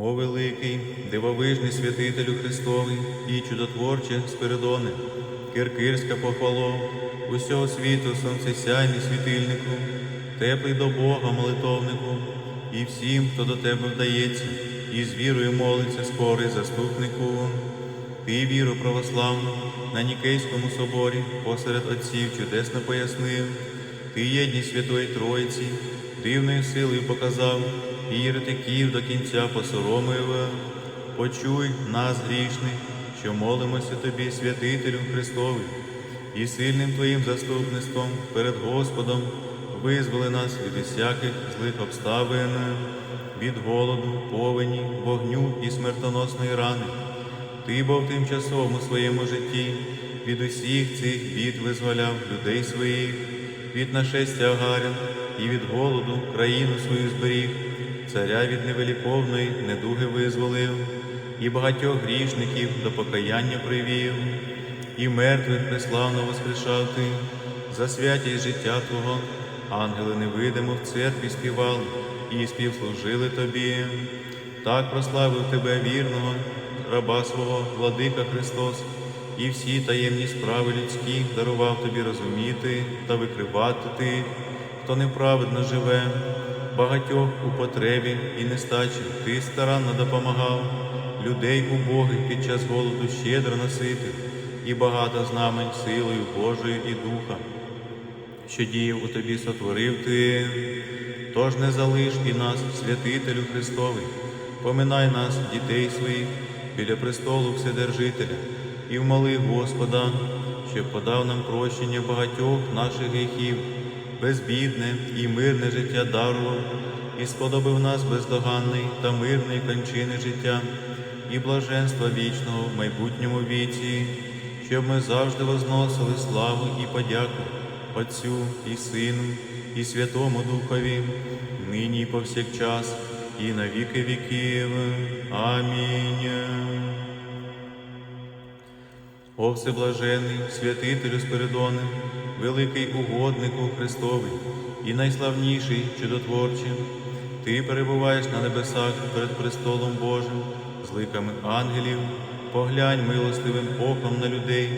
О великий, дивовижний святителю Христовий і чудотворче Спиридоне, Киркирська похвало, усього світу сонцесяйний світильнику, теплий до Бога молитовнику, і всім, хто до тебе вдається, і з вірою молиться скорий заступнику. Ти віру православну на Нікейському соборі посеред отців чудесно пояснив. Ти єдність Святої Троїці, дивною силою показав, і єретиків до кінця посоромив. Почуй нас, грішних, що молимося тобі, святителю Христові, і сильним Твоїм заступництвом перед Господом визволи нас від усяких злих обставин, від голоду, повені, вогню і смертоносної рани. Ти бо в тимчасовому своєму житті від усіх цих бід визволяв людей своїх, від нашестя агарян і від голоду країну свою зберіг, царя від невеликовної недуги визволив, і багатьох грішників до покаяння привів, і мертвих преславно воскрешав ти, за святість життя Твого, ангели невидимо в церкві співали і співслужили тобі. Так прославив тебе вірного, раба свого, владика Христос, і всі таємні справи людські дарував тобі розуміти та викривати тих, хто неправедно живе, багатьох у потребі і нестачі. Ти старанно допомагав, людей убогих під час голоду щедро наситив, і багато знамень силою Божою і Духа що діяв у тобі сотворив ти, тож не залиш і нас, святителю Христовий, поминай нас, дітей своїх, біля престолу Вседержителя, і вмоли Господа, щоб подав нам прощення багатьох наших гріхів, безбідне і мирне життя дарував, і сподобив нас бездоганний та мирний кончини життя, і блаженства вічного в майбутньому віці, щоб ми завжди возносили славу і подяку. Отцю і Сину, і Святому Духові, нині і повсякчас, і на віки віків. Амінь. О всеблажений, святителю Спиридоне, великий угоднику Христовий і найславніший чудотворчий, ти перебуваєш на небесах перед престолом Божим, з ликами ангелів, поглянь милостивим оком на людей,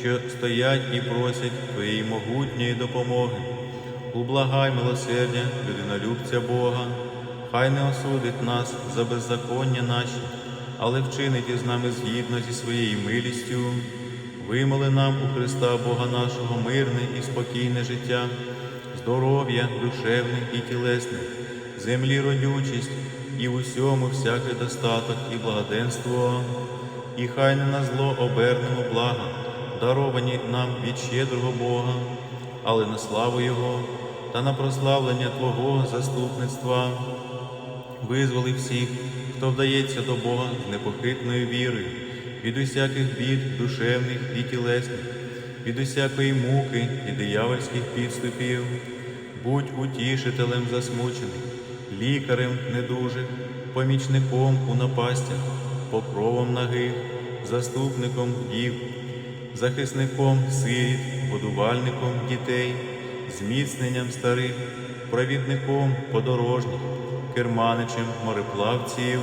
що стоять і просять Твоєї могутньої допомоги. Ублагай милосердя, людинолюбця Бога, хай не осудить нас за беззаконня наші, але вчинить із нами згідно зі своєю милістю. Вимоли нам у Христа Бога нашого мирне і спокійне життя, здоров'я душевне і тілесне, землі родючість і в усьому всякий достаток і благоденство, і хай не на зло обернемо блага, даровані нам від щедрого Бога, але на славу Його та на прославлення Твого заступництва. Визволи всіх, хто вдається до Бога з непохитною вірою, від усяких бід душевних і тілесних, від усякої муки і диявольських підступів, будь утішителем засмучених, лікарем недужих, помічником у напастях, покровом нагих, заступником дів, захисником сиріт, будувальником дітей, зміцненням старих, провідником подорожніх, керманичем мореплавців,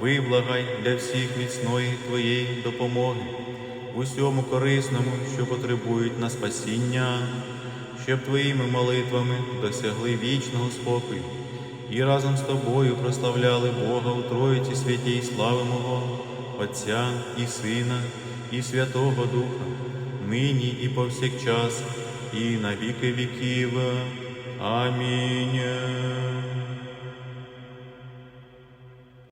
виблагай для всіх міцної Твоєї допомоги, в усьому корисному, що потребують на спасіння, щоб Твоїми молитвами досягли вічного спокою і разом з тобою прославляли Бога у Троїці святій слави Мого, Отця і Сина, і Святого Духа, нині і повсякчас, і на віки віків. Амінь.